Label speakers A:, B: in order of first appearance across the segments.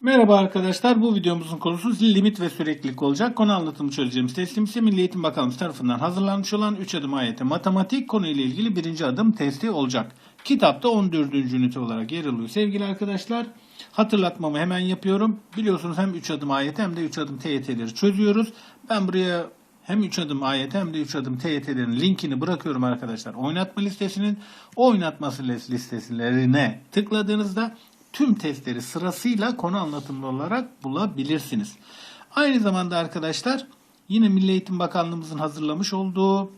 A: Merhaba arkadaşlar. Bu videomuzun konusu limit ve süreklilik olacak. Konu anlatımı çözeceğimiz testim ise Milli Eğitim Bakanlığı tarafından hazırlanmış olan 3 adım AYT matematik konuyla ilgili birinci adım testi olacak. Kitapta 14. ünite olarak yer alıyor sevgili arkadaşlar. Hatırlatmamı hemen yapıyorum. Biliyorsunuz hem 3 adım AYT hem de 3 adım TYT'leri çözüyoruz. Ben buraya hem 3 adım AYT hem de 3 adım TYT'lerin linkini bırakıyorum arkadaşlar. Oynatma listesinin oynatması listelerine tıkladığınızda tüm testleri sırasıyla konu anlatımlı olarak bulabilirsiniz. Aynı zamanda arkadaşlar yine Milli Eğitim Bakanlığımızın hazırlamış olduğu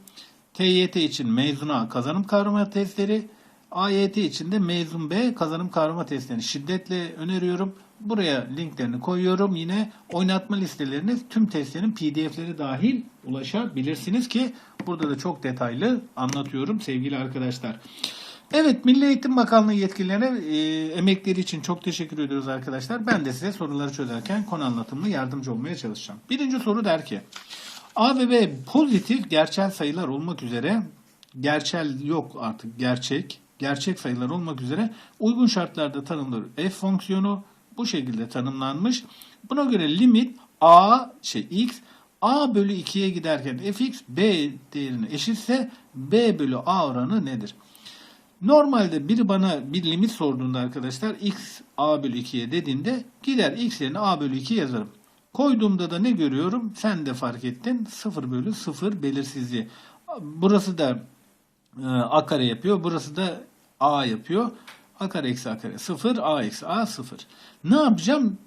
A: TYT için mezun A kazanım kavrama testleri, AYT için de mezun B kazanım kavrama testlerini şiddetle öneriyorum. Buraya linklerini koyuyorum. Yine oynatma listelerine tüm testlerin pdf'leri dahil ulaşabilirsiniz ki burada da çok detaylı anlatıyorum sevgili arkadaşlar. Evet Milli Eğitim Bakanlığı yetkililerine e, emekleri için çok teşekkür ediyoruz arkadaşlar. Ben de size soruları çözerken konu anlatımlı yardımcı olmaya çalışacağım. Birinci soru der ki A ve B pozitif gerçel sayılar olmak üzere gerçel yok artık gerçek gerçek sayılar olmak üzere uygun şartlarda tanımlanır. F fonksiyonu bu şekilde tanımlanmış. Buna göre limit A şey x A bölü 2'ye giderken fx b değerine eşitse b bölü a oranı nedir? Normalde biri bana bir limit sorduğunda arkadaşlar x a bölü 2'ye dediğinde gider x yerine a bölü 2 yazarım. Koyduğumda da ne görüyorum? Sen de fark ettin. 0 bölü 0 belirsizliği. Burası da e, a kare yapıyor. Burası da a yapıyor. a kare eksi a kare 0. a eksi a 0. Ne yapacağım?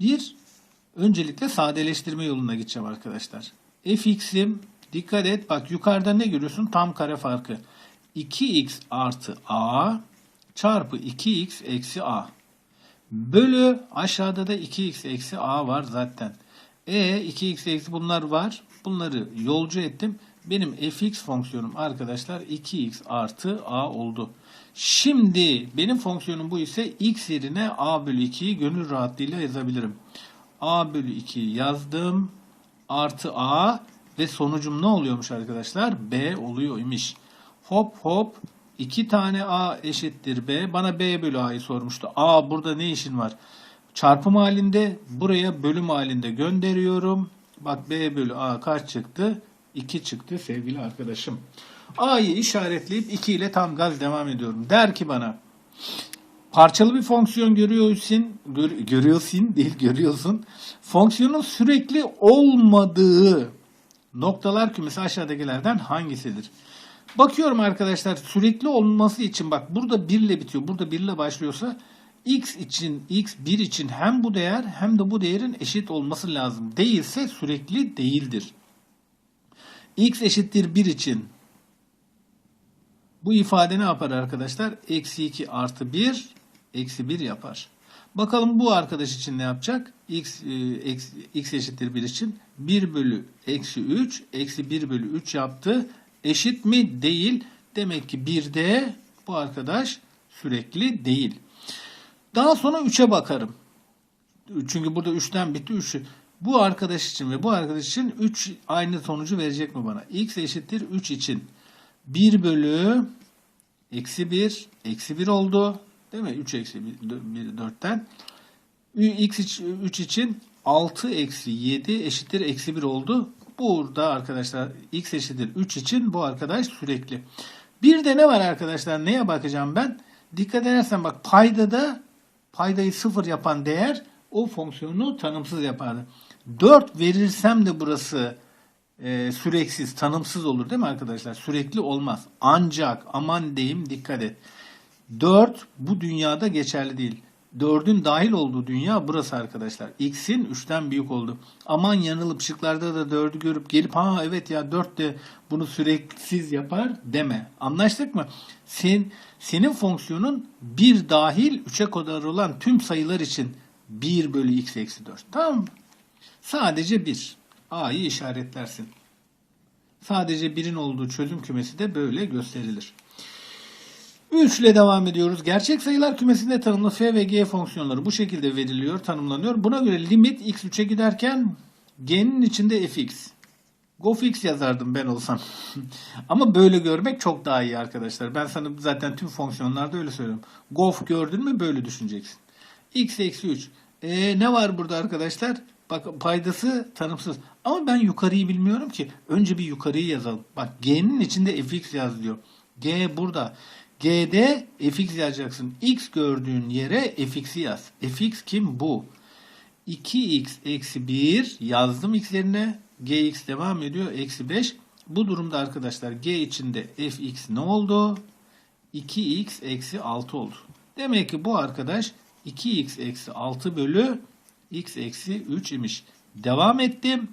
A: Bir, öncelikle sadeleştirme yoluna gideceğim arkadaşlar. fx'im dikkat et bak yukarıda ne görüyorsun? Tam kare farkı. 2x artı a çarpı 2x eksi a. Bölü aşağıda da 2x eksi a var zaten. E 2x eksi bunlar var. Bunları yolcu ettim. Benim fx fonksiyonum arkadaşlar 2x artı a oldu. Şimdi benim fonksiyonum bu ise x yerine a bölü 2'yi gönül rahatlığıyla yazabilirim. a bölü 2 yazdım. Artı a ve sonucum ne oluyormuş arkadaşlar? b oluyormuş. Hop hop 2 tane a eşittir b. Bana b bölü a'yı sormuştu. a burada ne işin var? Çarpım halinde buraya bölüm halinde gönderiyorum. Bak b bölü a kaç çıktı? 2 çıktı sevgili arkadaşım. a'yı işaretleyip 2 ile tam gaz devam ediyorum. Der ki bana parçalı bir fonksiyon görüyorsun, gör, görüyorsun değil görüyorsun. Fonksiyonun sürekli olmadığı noktalar kümesi aşağıdakilerden hangisidir? Bakıyorum arkadaşlar sürekli olması için bak burada 1 ile bitiyor. Burada 1 ile başlıyorsa x için x 1 için hem bu değer hem de bu değerin eşit olması lazım. Değilse sürekli değildir. x eşittir 1 için bu ifade ne yapar arkadaşlar? Eksi 2 artı 1 eksi 1 yapar. Bakalım bu arkadaş için ne yapacak? x, e, x, x eşittir 1 için 1 bölü eksi 3 eksi 1 bölü 3 yaptı. Eşit mi? Değil. Demek ki 1'de bu arkadaş sürekli değil. Daha sonra 3'e bakarım. Çünkü burada 3'ten bitti 3'ü. Bu arkadaş için ve bu arkadaş için 3 aynı sonucu verecek mi bana? x eşittir 3 için 1 bölü eksi 1 eksi 1 oldu. Değil mi? 3 eksi 1, 4'ten. x 3 için 6 eksi 7 eşittir eksi 1 oldu. Burada arkadaşlar x eşittir 3 için bu arkadaş sürekli. Bir de ne var arkadaşlar? Neye bakacağım ben? Dikkat edersen bak paydada paydayı sıfır yapan değer o fonksiyonu tanımsız yapardı. 4 verirsem de burası e, süreksiz, tanımsız olur değil mi arkadaşlar? Sürekli olmaz. Ancak aman deyim dikkat et. 4 bu dünyada geçerli değil. 4'ün dahil olduğu dünya burası arkadaşlar. X'in 3'ten büyük oldu. Aman yanılıp şıklarda da 4'ü görüp gelip ha evet ya 4 de bunu süreksiz yapar deme. Anlaştık mı? Sen, senin fonksiyonun 1 dahil 3'e kadar olan tüm sayılar için 1 bölü x eksi 4. Tamam mı? Sadece 1. A'yı işaretlersin. Sadece 1'in olduğu çözüm kümesi de böyle gösterilir. 3 ile devam ediyoruz. Gerçek sayılar kümesinde tanımlı f ve g fonksiyonları bu şekilde veriliyor, tanımlanıyor. Buna göre limit x 3'e giderken g'nin içinde fx. GoFX yazardım ben olsam. Ama böyle görmek çok daha iyi arkadaşlar. Ben sana zaten tüm fonksiyonlarda öyle söylüyorum. Gof gördün mü böyle düşüneceksin. x eksi 3. Ee, ne var burada arkadaşlar? Bak paydası tanımsız. Ama ben yukarıyı bilmiyorum ki. Önce bir yukarıyı yazalım. Bak G'nin içinde fx yaz diyor. G burada. G'de fx yazacaksın. X gördüğün yere fx'i yaz. fx kim? Bu. 2x eksi 1 yazdım x yerine. gx devam ediyor. Eksi 5. Bu durumda arkadaşlar g içinde fx ne oldu? 2x eksi 6 oldu. Demek ki bu arkadaş 2x eksi 6 bölü x eksi 3 imiş. Devam ettim.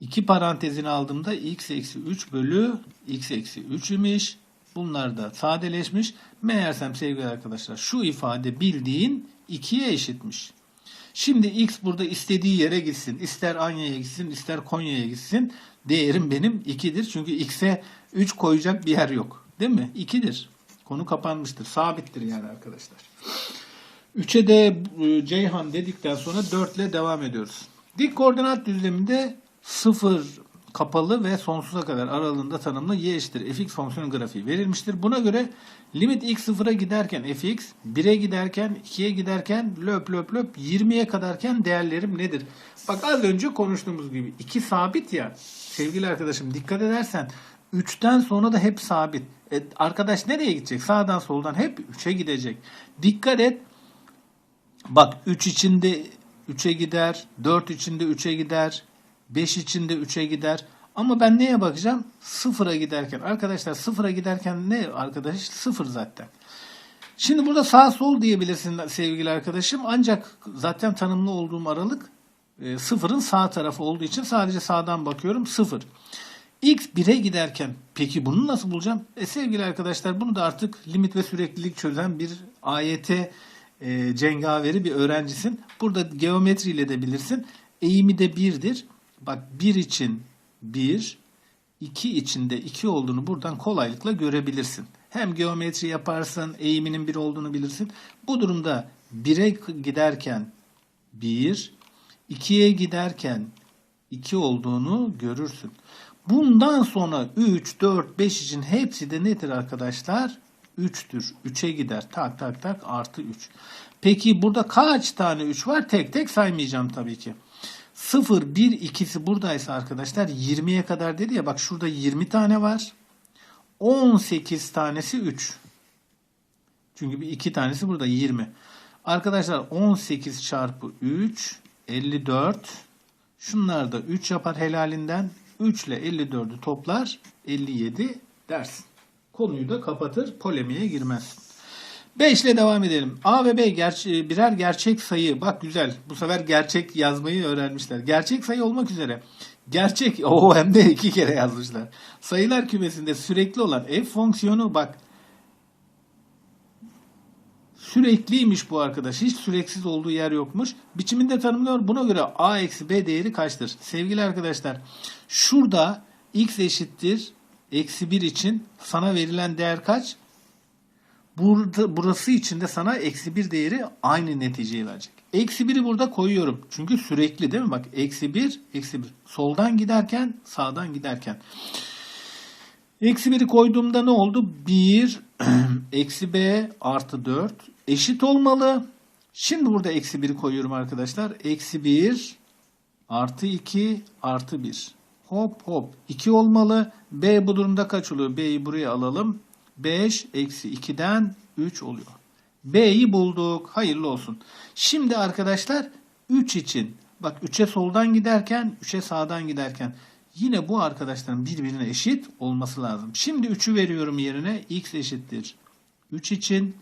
A: İki parantezini aldığımda x eksi 3 bölü x eksi 3 imiş. Bunlar da sadeleşmiş. Meğersem sevgili arkadaşlar şu ifade bildiğin 2'ye eşitmiş. Şimdi x burada istediği yere gitsin. İster Anya'ya gitsin, ister Konya'ya gitsin. Değerim benim 2'dir. Çünkü x'e 3 koyacak bir yer yok. Değil mi? 2'dir. Konu kapanmıştır. Sabittir yani arkadaşlar. 3'e de e, Ceyhan dedikten sonra 4 ile devam ediyoruz. Dik koordinat düzleminde 0 kapalı ve sonsuza kadar aralığında tanımlı y eşittir fx fonksiyon grafiği verilmiştir. Buna göre limit x sıfıra giderken fx, 1'e giderken, 2'ye giderken, löp löp löp 20'ye kadarken değerlerim nedir? Bak az önce konuştuğumuz gibi 2 sabit ya. Sevgili arkadaşım dikkat edersen 3'ten sonra da hep sabit. E, arkadaş nereye gidecek? Sağdan soldan hep 3'e gidecek. Dikkat et. Bak 3 içinde 3'e gider, 4 içinde 3'e gider, 5 içinde 3'e gider. Ama ben neye bakacağım? Sıfıra giderken. Arkadaşlar sıfıra giderken ne arkadaş? Sıfır zaten. Şimdi burada sağ sol diyebilirsin sevgili arkadaşım. Ancak zaten tanımlı olduğum aralık e, sıfırın sağ tarafı olduğu için sadece sağdan bakıyorum. Sıfır. X 1'e giderken peki bunu nasıl bulacağım? E sevgili arkadaşlar bunu da artık limit ve süreklilik çözen bir AYT e, cengaveri bir öğrencisin. Burada geometriyle de bilirsin. Eğimi de 1'dir. Bak 1 için 1, 2 için de 2 olduğunu buradan kolaylıkla görebilirsin. Hem geometri yaparsın, eğiminin 1 olduğunu bilirsin. Bu durumda 1'e giderken 1, 2'ye giderken 2 olduğunu görürsün. Bundan sonra 3, 4, 5 için hepsi de nedir arkadaşlar? 3'tür. 3'e gider. Tak tak tak artı 3. Peki burada kaç tane 3 var? Tek tek saymayacağım tabii ki. 0, 1, ikisi buradaysa arkadaşlar 20'ye kadar dedi ya bak şurada 20 tane var. 18 tanesi 3. Çünkü bir iki tanesi burada 20. Arkadaşlar 18 çarpı 3 54. Şunlar da 3 yapar helalinden. 3 ile 54'ü toplar 57 dersin. Konuyu da kapatır polemiğe girmezsin. 5 ile devam edelim. A ve B gerçe- birer gerçek sayı. Bak güzel. Bu sefer gerçek yazmayı öğrenmişler. Gerçek sayı olmak üzere. Gerçek. O hem de iki kere yazmışlar. Sayılar kümesinde sürekli olan f fonksiyonu bak Sürekliymiş bu arkadaş. Hiç süreksiz olduğu yer yokmuş. Biçiminde tanımlıyor. Buna göre a eksi b değeri kaçtır? Sevgili arkadaşlar şurada x eşittir eksi 1 için sana verilen değer kaç? Burada, burası için de sana eksi 1 değeri aynı neticeyi verecek. Eksi 1'i burada koyuyorum. Çünkü sürekli değil mi? Bak eksi 1, eksi 1. Soldan giderken, sağdan giderken. Eksi 1'i koyduğumda ne oldu? 1 eksi b artı 4 eşit olmalı. Şimdi burada eksi 1'i koyuyorum arkadaşlar. Eksi 1 artı 2 artı 1. Hop hop 2 olmalı. b bu durumda kaç oluyor? b'yi buraya alalım. 5 eksi 2'den 3 oluyor. b'yi bulduk. Hayırlı olsun. Şimdi arkadaşlar 3 için bak 3'e soldan giderken 3'e sağdan giderken Yine bu arkadaşların birbirine eşit olması lazım. Şimdi 3'ü veriyorum yerine. x eşittir. 3 için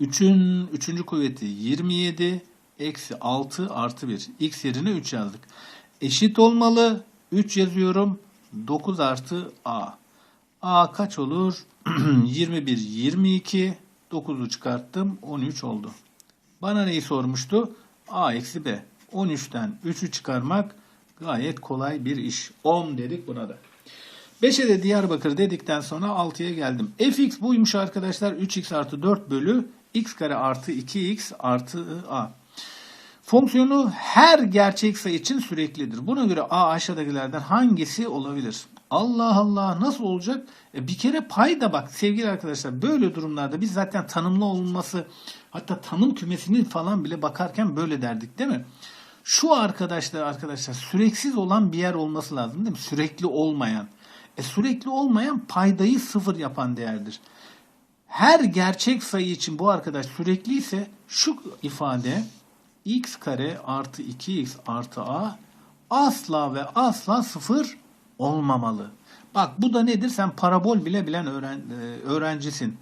A: 3'ün 3. kuvveti 27 eksi 6 artı 1. x yerine 3 yazdık. Eşit olmalı. 3 yazıyorum. 9 artı a. a kaç olur? 21, 22. 9'u çıkarttım. 13 oldu. Bana neyi sormuştu? a eksi b. 13'ten 3'ü çıkarmak Gayet kolay bir iş. 10 dedik buna da. 5'e de Diyarbakır dedikten sonra 6'ya geldim. fx buymuş arkadaşlar. 3x artı 4 bölü x kare artı 2x artı a. Fonksiyonu her gerçek sayı için süreklidir. Buna göre a aşağıdakilerden hangisi olabilir? Allah Allah nasıl olacak? E bir kere payda bak sevgili arkadaşlar böyle durumlarda biz zaten tanımlı olması hatta tanım kümesini falan bile bakarken böyle derdik değil mi? Şu arkadaşlar arkadaşlar süreksiz olan bir yer olması lazım değil mi? Sürekli olmayan. E sürekli olmayan paydayı sıfır yapan değerdir. Her gerçek sayı için bu arkadaş sürekli ise şu ifade x kare artı 2x artı a asla ve asla sıfır olmamalı. Bak bu da nedir? Sen parabol bile bilen öğren, e, öğrencisin.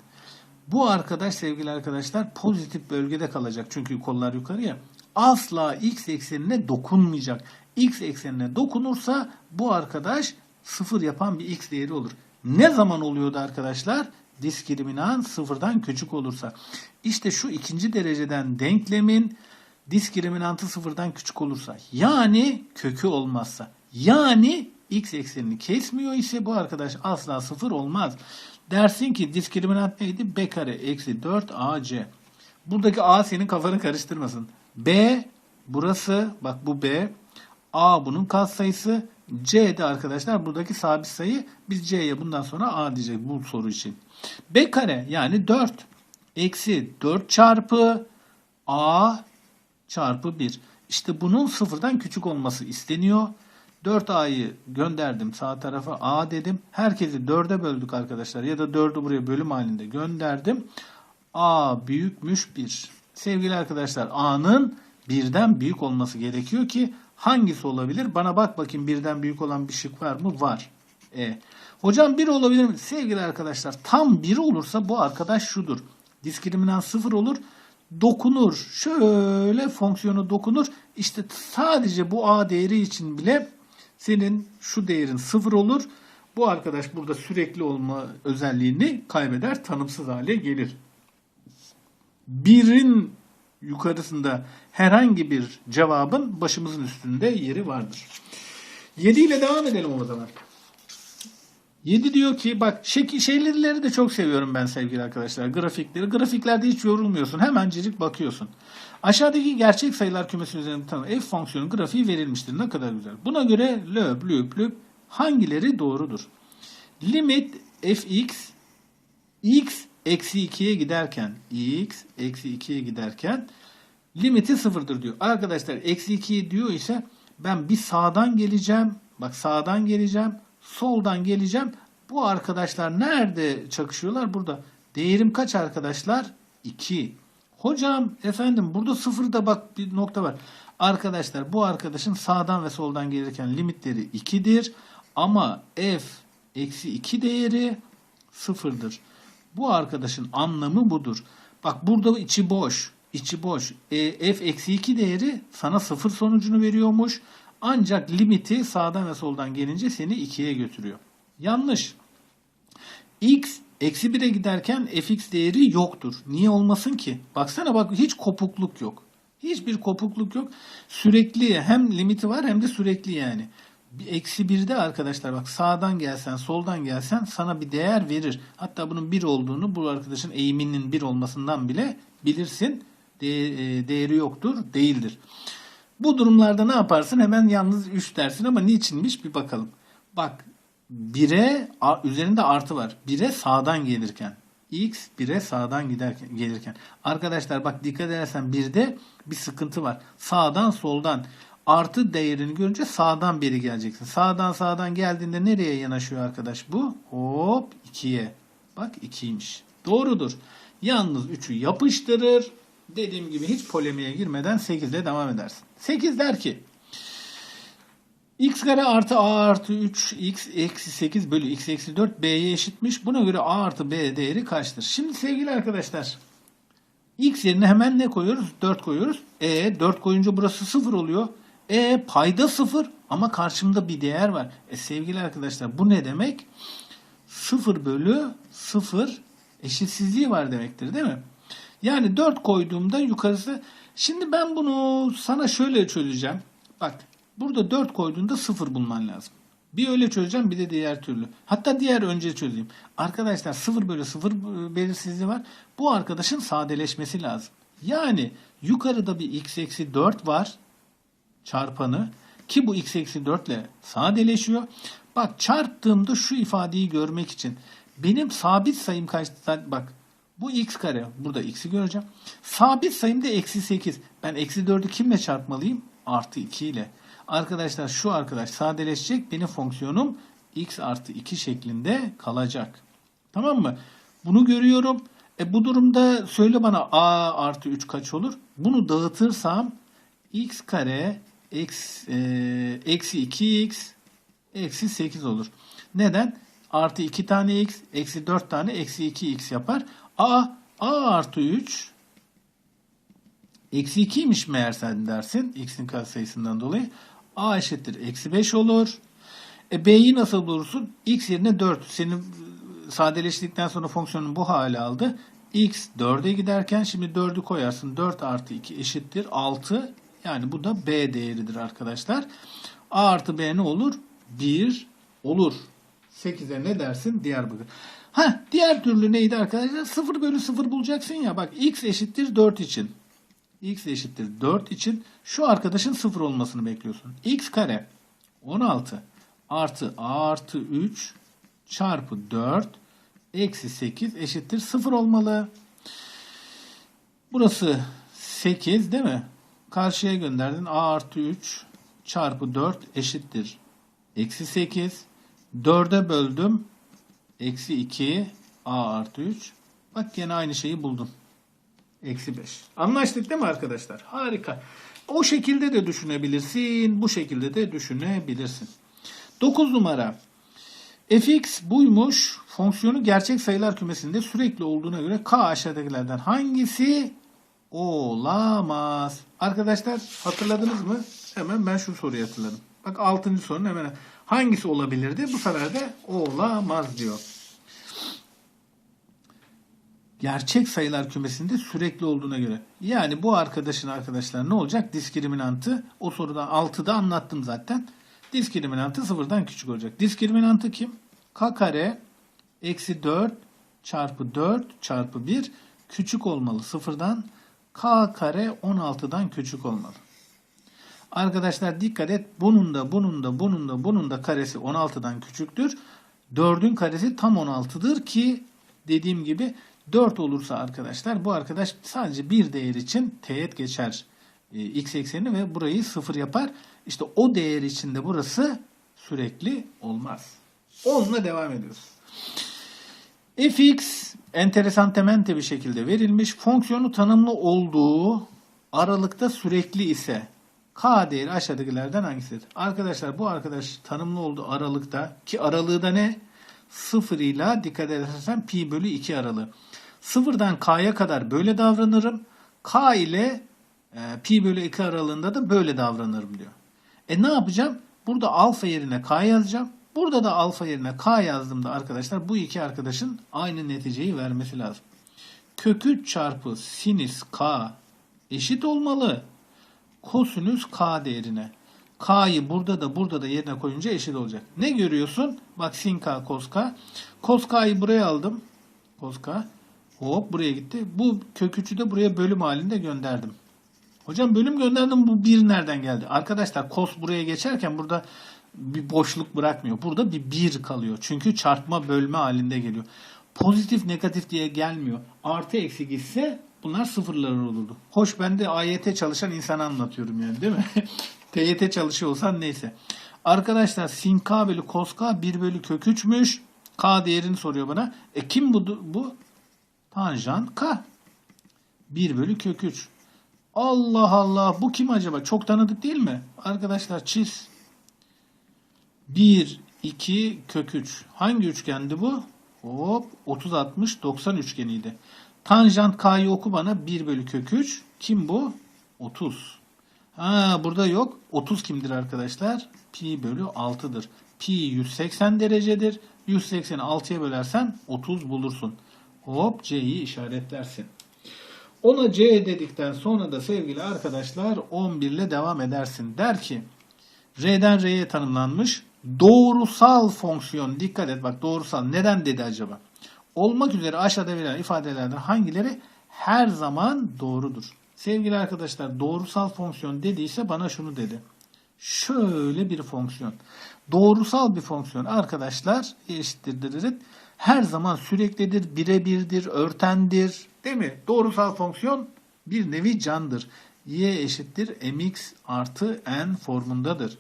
A: Bu arkadaş sevgili arkadaşlar pozitif bölgede kalacak. Çünkü kollar yukarıya. Asla x eksenine dokunmayacak. X eksenine dokunursa bu arkadaş sıfır yapan bir x değeri olur. Ne zaman oluyordu arkadaşlar? Diskriminant sıfırdan küçük olursa. İşte şu ikinci dereceden denklemin diskriminantı sıfırdan küçük olursa yani kökü olmazsa yani x eksenini kesmiyor ise bu arkadaş asla sıfır olmaz. Dersin ki diskriminant neydi? b kare eksi 4 ac. Buradaki a senin kafanı karıştırmasın. b burası bak bu b. a bunun katsayısı. c de arkadaşlar buradaki sabit sayı. Biz c'ye bundan sonra a diyecek bu soru için. b kare yani 4 eksi 4 çarpı a çarpı 1. İşte bunun sıfırdan küçük olması isteniyor. 4A'yı gönderdim sağ tarafa A dedim. Herkesi 4'e böldük arkadaşlar. Ya da 4'ü buraya bölüm halinde gönderdim. A büyükmüş 1. Sevgili arkadaşlar A'nın birden büyük olması gerekiyor ki hangisi olabilir? Bana bak bakayım birden büyük olan bir şık var mı? Var. E. Hocam 1 olabilir mi? Sevgili arkadaşlar tam 1 olursa bu arkadaş şudur. Diskriminant 0 olur dokunur. Şöyle fonksiyonu dokunur. İşte sadece bu a değeri için bile senin şu değerin sıfır olur. Bu arkadaş burada sürekli olma özelliğini kaybeder. Tanımsız hale gelir. Birin yukarısında herhangi bir cevabın başımızın üstünde yeri vardır. 7 ile devam edelim o zaman. 7 diyor ki bak şekil şeyleri de çok seviyorum ben sevgili arkadaşlar. Grafikleri. Grafiklerde hiç yorulmuyorsun. Hemencecik bakıyorsun. Aşağıdaki gerçek sayılar kümesi üzerinde tanım f fonksiyonu grafiği verilmiştir. Ne kadar güzel. Buna göre löp löp löp hangileri doğrudur? Limit fx x eksi 2'ye giderken x eksi 2'ye giderken limiti sıfırdır diyor. Arkadaşlar eksi 2'yi diyor ise ben bir sağdan geleceğim. Bak sağdan geleceğim soldan geleceğim. Bu arkadaşlar nerede çakışıyorlar? Burada. Değerim kaç arkadaşlar? 2. Hocam efendim burada sıfırda bak bir nokta var. Arkadaşlar bu arkadaşın sağdan ve soldan gelirken limitleri 2'dir. Ama f eksi 2 değeri sıfırdır. Bu arkadaşın anlamı budur. Bak burada içi boş. içi boş. E, f eksi 2 değeri sana sıfır sonucunu veriyormuş. Ancak limiti sağdan ve soldan gelince seni 2'ye götürüyor. Yanlış. x eksi 1'e giderken fx değeri yoktur. Niye olmasın ki? Baksana bak hiç kopukluk yok. Hiçbir kopukluk yok. Sürekli hem limiti var hem de sürekli yani. Eksi 1'de arkadaşlar bak sağdan gelsen soldan gelsen sana bir değer verir. Hatta bunun 1 olduğunu bu arkadaşın eğiminin 1 olmasından bile bilirsin. De e, değeri yoktur, değildir. Bu durumlarda ne yaparsın? Hemen yalnız 3 dersin ama niçinmiş bir bakalım. Bak 1'e üzerinde artı var. 1'e sağdan gelirken. X 1'e sağdan giderken, gelirken. Arkadaşlar bak dikkat edersen 1'de bir sıkıntı var. Sağdan soldan artı değerini görünce sağdan beri geleceksin. Sağdan sağdan geldiğinde nereye yanaşıyor arkadaş bu? Hop 2'ye. Bak 2'ymiş. Doğrudur. Yalnız 3'ü yapıştırır. Dediğim gibi hiç polemiğe girmeden 8 ile devam edersin. 8 der ki x kare artı a artı 3 x eksi 8 bölü x eksi 4 b'ye eşitmiş. Buna göre a artı b değeri kaçtır? Şimdi sevgili arkadaşlar x yerine hemen ne koyuyoruz? 4 koyuyoruz. E 4 koyunca burası 0 oluyor. E payda 0 ama karşımda bir değer var. E sevgili arkadaşlar bu ne demek? 0 bölü 0 eşitsizliği var demektir değil mi? Yani 4 koyduğumda yukarısı. Şimdi ben bunu sana şöyle çözeceğim. Bak burada 4 koyduğunda 0 bulman lazım. Bir öyle çözeceğim bir de diğer türlü. Hatta diğer önce çözeyim. Arkadaşlar 0 bölü 0 belirsizliği var. Bu arkadaşın sadeleşmesi lazım. Yani yukarıda bir x eksi 4 var çarpanı ki bu x eksi 4 ile sadeleşiyor. Bak çarptığımda şu ifadeyi görmek için benim sabit sayım kaçtı? Bak bu x kare. Burada x'i göreceğim. Sabit sayım da eksi 8. Ben eksi 4'ü kimle çarpmalıyım? Artı 2 ile. Arkadaşlar şu arkadaş sadeleşecek. Benim fonksiyonum x artı 2 şeklinde kalacak. Tamam mı? Bunu görüyorum. E bu durumda söyle bana a artı 3 kaç olur? Bunu dağıtırsam x kare eksi, e, eksi 2x eksi 8 olur. Neden? Artı 2 tane x, eksi 4 tane eksi 2x yapar. a, a artı 3 eksi 2'ymiş meğer sen dersin. x'in katsayısından dolayı. A eşittir eksi 5 olur. E b'yi nasıl bulursun? x yerine 4. Senin e, sadeleştirdikten sonra fonksiyonun bu hale aldı. x 4'e giderken şimdi 4'ü koyarsın. 4 artı 2 eşittir 6. Yani bu da b değeridir arkadaşlar. a artı b ne olur? 1 olur. 8'e ne dersin? Diyarbakır. Ha, diğer türlü neydi arkadaşlar? 0 bölü 0 bulacaksın ya. Bak x eşittir 4 için. X eşittir 4 için şu arkadaşın 0 olmasını bekliyorsun. x kare 16 artı a artı 3 çarpı 4 eksi 8 eşittir 0 olmalı. Burası 8 değil mi? Karşıya gönderdin. a artı 3 çarpı 4 eşittir. Eksi 8. 4'e böldüm. Eksi 2 a artı 3. Bak gene aynı şeyi buldum. Eksi 5. Anlaştık değil mi arkadaşlar? Harika. O şekilde de düşünebilirsin. Bu şekilde de düşünebilirsin. 9 numara. fx buymuş. Fonksiyonu gerçek sayılar kümesinde sürekli olduğuna göre k aşağıdakilerden hangisi olamaz? Arkadaşlar hatırladınız mı? Hemen ben şu soruyu hatırladım. Bak 6. sorunun hemen hangisi olabilirdi? Bu sefer de olamaz diyor. Gerçek sayılar kümesinde sürekli olduğuna göre. Yani bu arkadaşın arkadaşlar ne olacak? Diskriminantı o soruda 6'da anlattım zaten. Diskriminantı sıfırdan küçük olacak. Diskriminantı kim? K kare eksi 4 çarpı 4 çarpı 1 küçük olmalı sıfırdan. K kare 16'dan küçük olmalı. Arkadaşlar dikkat et. Bunun da bunun da bunun da bunun da karesi 16'dan küçüktür. 4'ün karesi tam 16'dır ki dediğim gibi 4 olursa arkadaşlar bu arkadaş sadece bir değer için teğet geçer e, x ekseni ve burayı 0 yapar. İşte o değer içinde burası sürekli olmaz. Onunla devam ediyoruz. fx enteresan temente bir şekilde verilmiş. Fonksiyonu tanımlı olduğu aralıkta sürekli ise k değeri aşağıdakilerden hangisidir? Arkadaşlar bu arkadaş tanımlı olduğu aralıkta ki aralığı da ne? 0 ile dikkat edersen pi bölü 2 aralığı. Sıfırdan k'ya kadar böyle davranırım. K ile e, pi bölü 2 aralığında da böyle davranırım diyor. E ne yapacağım? Burada alfa yerine k yazacağım. Burada da alfa yerine k yazdığımda arkadaşlar bu iki arkadaşın aynı neticeyi vermesi lazım. Kök 3 çarpı sinüs k eşit olmalı. Kosinüs k değerine. K'yı burada da burada da yerine koyunca eşit olacak. Ne görüyorsun? Bak sin k cos k. Cos k'yı buraya aldım. Cos k. Hop buraya gitti. Bu kök 3'ü de buraya bölüm halinde gönderdim. Hocam bölüm gönderdim bu 1 nereden geldi? Arkadaşlar cos buraya geçerken burada bir boşluk bırakmıyor. Burada bir 1 kalıyor. Çünkü çarpma bölme halinde geliyor. Pozitif negatif diye gelmiyor. Artı eksi gitse bunlar sıfırlar olurdu. Hoş ben de AYT çalışan insana anlatıyorum yani değil mi? TYT çalışıyor olsan neyse. Arkadaşlar sin k bölü cos k 1 bölü kök 3'müş. K değerini soruyor bana. E kim bu? bu? Tanjant k. 1 bölü kök 3. Allah Allah bu kim acaba? Çok tanıdık değil mi? Arkadaşlar çiz. 1, 2, kök 3. Hangi üçgendi bu? Hop 30, 60, 90 üçgeniydi. Tanjant k'yı oku bana 1 bölü kök 3. Kim bu? 30. Ha burada yok. 30 kimdir arkadaşlar? Pi bölü 6'dır. Pi 180 derecedir. 180'i 6'ya bölersen 30 bulursun. Hop C'yi işaretlersin. Ona C dedikten sonra da sevgili arkadaşlar 11 ile devam edersin. Der ki R'den R'ye tanımlanmış doğrusal fonksiyon. Dikkat et bak doğrusal. Neden dedi acaba? Olmak üzere aşağıda verilen ifadelerden hangileri her zaman doğrudur? Sevgili arkadaşlar doğrusal fonksiyon dediyse bana şunu dedi. Şöyle bir fonksiyon. Doğrusal bir fonksiyon arkadaşlar eşittir. Her zaman süreklidir, birebirdir, örtendir. Değil mi? Doğrusal fonksiyon bir nevi candır. Y eşittir mx artı n formundadır.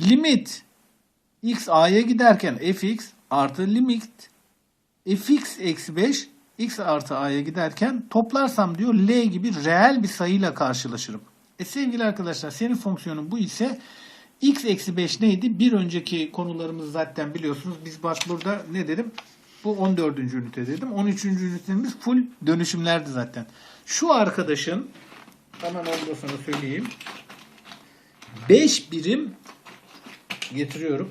A: Limit x a'ya giderken fx artı limit fx eksi 5 x artı a'ya giderken toplarsam diyor l gibi reel bir sayıyla karşılaşırım. E sevgili arkadaşlar senin fonksiyonun bu ise x eksi 5 neydi? Bir önceki konularımızı zaten biliyorsunuz. Biz bak burada ne dedim? Bu 14. ünite dedim. 13. ünitemiz full dönüşümlerdi zaten. Şu arkadaşın hemen onu sana söyleyeyim. 5 birim getiriyorum.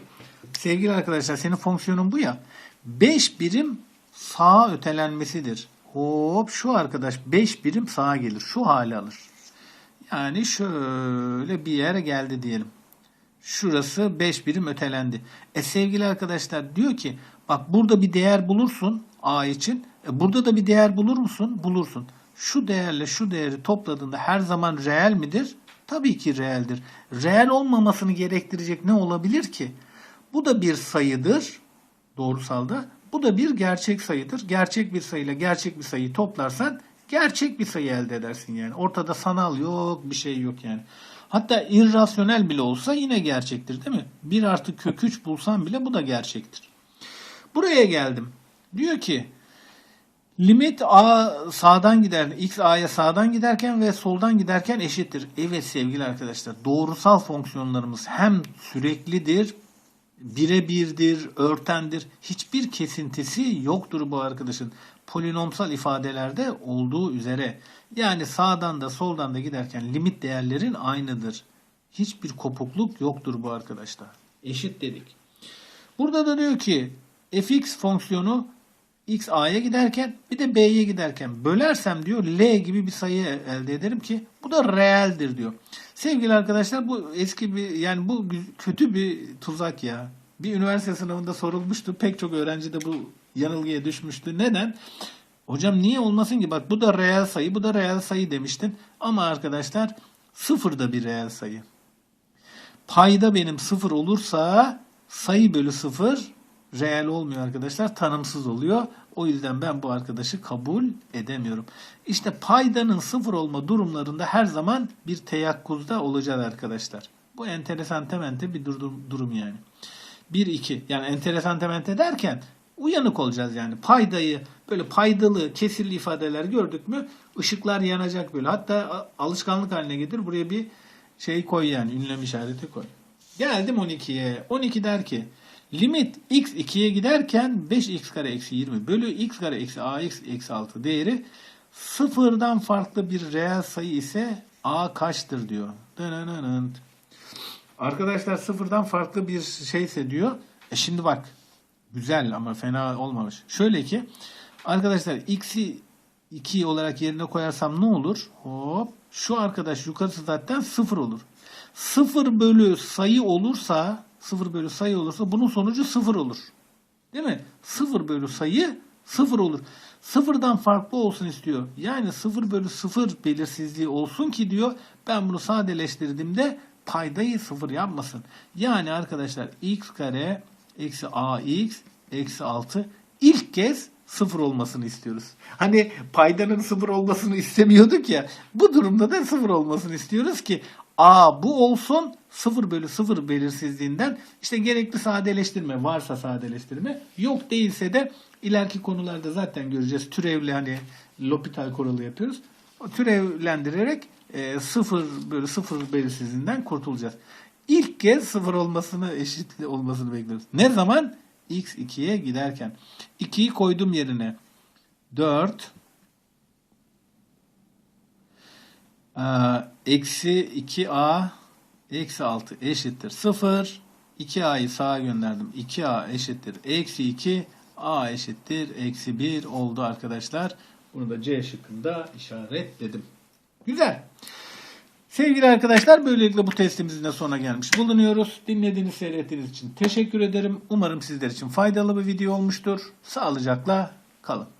A: Sevgili arkadaşlar senin fonksiyonun bu ya. 5 birim sağa ötelenmesidir. Hop şu arkadaş 5 birim sağa gelir. Şu hali alır. Yani şöyle bir yere geldi diyelim. Şurası 5 birim ötelendi. E sevgili arkadaşlar diyor ki bak burada bir değer bulursun A için. E burada da bir değer bulur musun? Bulursun. Şu değerle şu değeri topladığında her zaman reel midir? Tabii ki reeldir. Reel olmamasını gerektirecek ne olabilir ki? Bu da bir sayıdır doğrusalda. Bu da bir gerçek sayıdır. Gerçek bir sayıyla gerçek bir sayıyı toplarsan gerçek bir sayı elde edersin yani. Ortada sanal yok, bir şey yok yani. Hatta irrasyonel bile olsa yine gerçektir değil mi? 1 artı kök 3 bulsam bile bu da gerçektir. Buraya geldim. Diyor ki limit a sağdan gider, x a'ya sağdan giderken ve soldan giderken eşittir. Evet sevgili arkadaşlar doğrusal fonksiyonlarımız hem süreklidir birebirdir, örtendir. Hiçbir kesintisi yoktur bu arkadaşın. Polinomsal ifadelerde olduğu üzere. Yani sağdan da soldan da giderken limit değerlerin aynıdır. Hiçbir kopukluk yoktur bu arkadaşlar. Eşit dedik. Burada da diyor ki fx fonksiyonu x a'ya giderken bir de b'ye giderken bölersem diyor l gibi bir sayı elde ederim ki bu da reeldir diyor. Sevgili arkadaşlar bu eski bir yani bu kötü bir tuzak ya. Bir üniversite sınavında sorulmuştu. Pek çok öğrenci de bu yanılgıya düşmüştü. Neden? Hocam niye olmasın ki? Bak bu da reel sayı, bu da reel sayı demiştin. Ama arkadaşlar sıfır da bir reel sayı. Payda benim sıfır olursa sayı bölü sıfır reel olmuyor arkadaşlar. Tanımsız oluyor. O yüzden ben bu arkadaşı kabul edemiyorum. İşte paydanın sıfır olma durumlarında her zaman bir teyakkuzda olacağız arkadaşlar. Bu enteresan temente bir durum, durum yani. 1 2 yani enteresan temente derken uyanık olacağız yani. Paydayı böyle paydalı kesirli ifadeler gördük mü ışıklar yanacak böyle. Hatta alışkanlık haline getir. Buraya bir şey koy yani ünlem işareti koy. Geldim 12'ye. 12 der ki limit x 2'ye giderken 5x kare eksi 20 bölü x kare eksi ax eksi 6 değeri sıfırdan farklı bir reel sayı ise a kaçtır diyor. Dınınınınt. Arkadaşlar sıfırdan farklı bir şeyse diyor. E şimdi bak güzel ama fena olmamış. Şöyle ki arkadaşlar x'i 2 olarak yerine koyarsam ne olur? Hop şu arkadaş yukarısı zaten sıfır olur. Sıfır bölü sayı olursa sıfır bölü sayı olursa bunun sonucu sıfır olur. Değil mi? Sıfır bölü sayı sıfır olur. Sıfırdan farklı olsun istiyor. Yani sıfır bölü sıfır belirsizliği olsun ki diyor ben bunu sadeleştirdiğimde paydayı sıfır yapmasın. Yani arkadaşlar x kare eksi ax eksi 6 ilk kez sıfır olmasını istiyoruz. Hani paydanın sıfır olmasını istemiyorduk ya. Bu durumda da sıfır olmasını istiyoruz ki a bu olsun sıfır bölü sıfır belirsizliğinden işte gerekli sadeleştirme varsa sadeleştirme yok değilse de ileriki konularda zaten göreceğiz. Türevli hani L'Hopital kuralı yapıyoruz. Türevlendirerek e, 0 bölü 0 belirsizliğinden kurtulacağız. İlk kez 0 olmasını eşit olmasını bekliyoruz. Ne zaman? x 2'ye giderken. 2'yi koydum yerine. 4 e, eksi 2a eksi 6 eşittir 0. 2a'yı sağa gönderdim. 2a eşittir eksi 2 a eşittir eksi 1 oldu arkadaşlar. Bunu da C şıkkında işaretledim. Güzel. Sevgili arkadaşlar böylelikle bu testimizin de sona gelmiş bulunuyoruz. Dinlediğiniz, seyrettiğiniz için teşekkür ederim. Umarım sizler için faydalı bir video olmuştur. Sağlıcakla kalın.